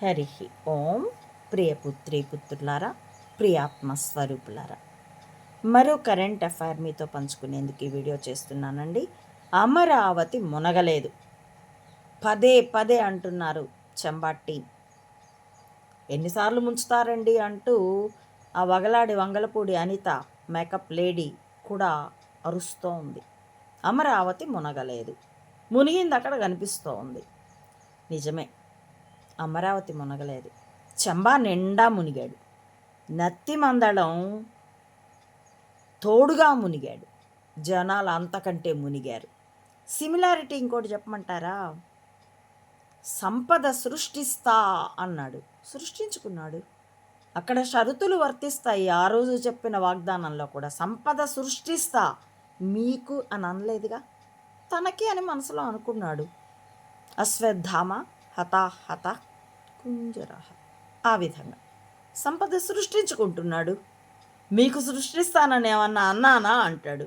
హరి ఓం ప్రియపుత్రి పుత్రులారా ప్రియాత్మ స్వరూపులారా. మరో current affair మీతో పంచుకునేందుకు ఈ వీడియో చేస్తున్నానండి. అమరావతి మునగలేదు. పదే పదే అంటున్నారు చెంబాటి. ఎన్నిసార్లు ముంచుతారండి అంటూ ఆ వగలాడి వంగలపూడి అనిత మేకప్ లేడీ కూడా అరుస్తూ ఉంది అమరావతి మునగలేదు. మునిగింది అక్కడ కనిపిస్తూ ఉంది నిజమే. అమరావతి మునగలేదు. చెంబా నిండా మునిగాడు. నత్తి మందడం తోడుగా మునిగాడు. జనాలు అంతకంటే మునిగారు. సిమిలారిటీ ఇంకోటి చెప్పమంటారా? సంపద సృష్టిస్తా అన్నాడు. సృష్టించుకున్నాడు. అక్కడ షరతులు వర్తిస్తాయి. ఆ రోజు చెప్పిన వాగ్దానంలో కూడా సంపద సృష్టిస్తా మీకు అని అనలేదుగా? తనకి అని మనసులో అనుకున్నాడు. అశ్వత్థామ హతాహత కుంజరహ. ఆ విధంగా సంపద సృష్టించుకుంటున్నాడు. మీకు సృష్టిస్తానని ఏమన్నా అన్నానా? అంటాడు.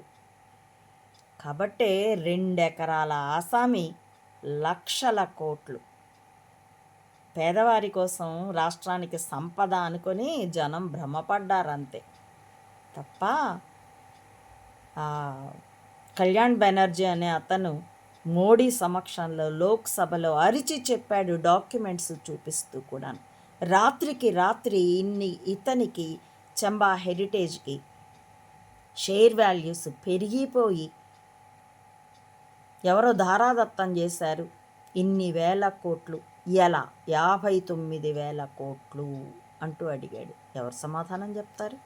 కాబట్టే రెండెకరాల ఆసామి లక్షల కోట్లు. పేదవారి కోసం రాష్ట్రానికి సంపద అనుకొని జనం భ్రమపడ్డారంతే. తప్ప కళ్యాణ్ బెనర్జీ అనే అతను మోడీ సమక్షంలో లోక్సభలో అరిచి చెప్పాడు డాక్యుమెంట్స్ చూపిస్తూ కూడా. రాత్రికి రాత్రి ఇన్ని ఇతనికి చంబా హెరిటేజ్కి షేర్ వాల్యూస్ పెరిగిపోయి ఎవరో ధారాదత్తం చేశారు. ఇన్ని వేల కోట్లు. ఎలా? యాభై తొమ్మిది వేల కోట్లు అంటూ అడిగాడు. ఎవరు సమాధానం చెప్తారు?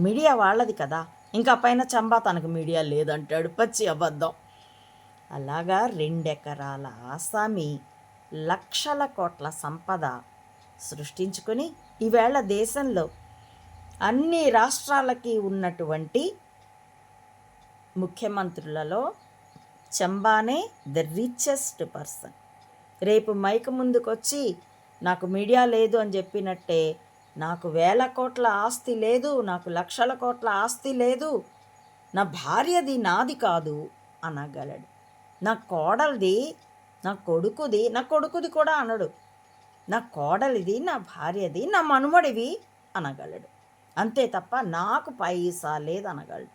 మీడియా వాళ్ళది కదా. ఇంకా పైన చంబా తనకు మీడియా లేదంటాడు. పచ్చి అబద్ధం. అలాగా రెండెకరాల ఆసామి లక్షల కోట్ల సంపద సృష్టించుకొని ఈవేళ దేశంలో అన్ని రాష్ట్రాలకి ఉన్నటువంటి ముఖ్యమంత్రులలో చంబానే ద రిచెస్ట్ పర్సన్ రేపు మైక్ ముందుకొచ్చి నాకు మీడియా లేదు అని చెప్పినట్టే నాకు వేల కోట్ల ఆస్తి లేదు నాకు లక్షల కోట్ల ఆస్తి లేదు నా భార్యది నాది కాదు అనగలడు. నా కోడలిది నా కొడుకుది నా కొడుకుది కూడా అనడు. నా కోడలిది నా భార్యది నా మనుమడివి అనగలడు. అంతే తప్ప నాకు పైసా లేదనగలడు.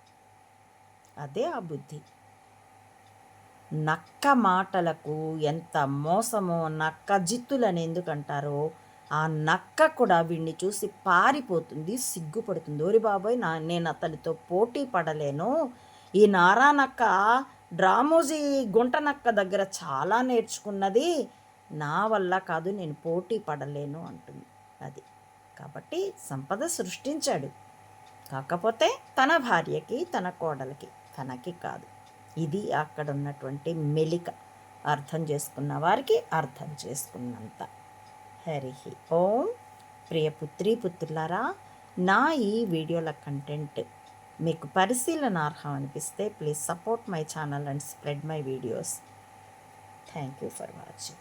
అదే ఆ బుద్ధి. నక్క మాటలకు ఎంత మోసమో నక్క జిత్తులని ఎందుకంటారో ఆ నక్క కూడా వీడిని చూసి పారిపోతుంది సిగ్గుపడుతుంది. ఓరి బాబాయ్ నా నేను అతనితో పోటీ పడలేను. ఈ నారా నక్క డ్రామోజీ గుంటనక్క దగ్గర చాలా నేర్చుకున్నది నా వల్ల కాదు నేను పోటీ పడలేను అంటుంది. అది. కాబట్టి సంపద సృష్టించాడు. కాకపోతే తన భార్యకి తన కోడలికి తనకి కాదు. ఇది అక్కడ ఉన్నటువంటి మెలిక. అర్థం చేసుకున్న వారికి అర్థం చేసుకున్నంత. హరి ఓం. ప్రియ పుత్రి పుత్రులారా నా ఈ వీడియోల కంటెంట్ మీకు పరిశీలనార్హం అనిపిస్తే please support my channel and spread my videos thank you for watching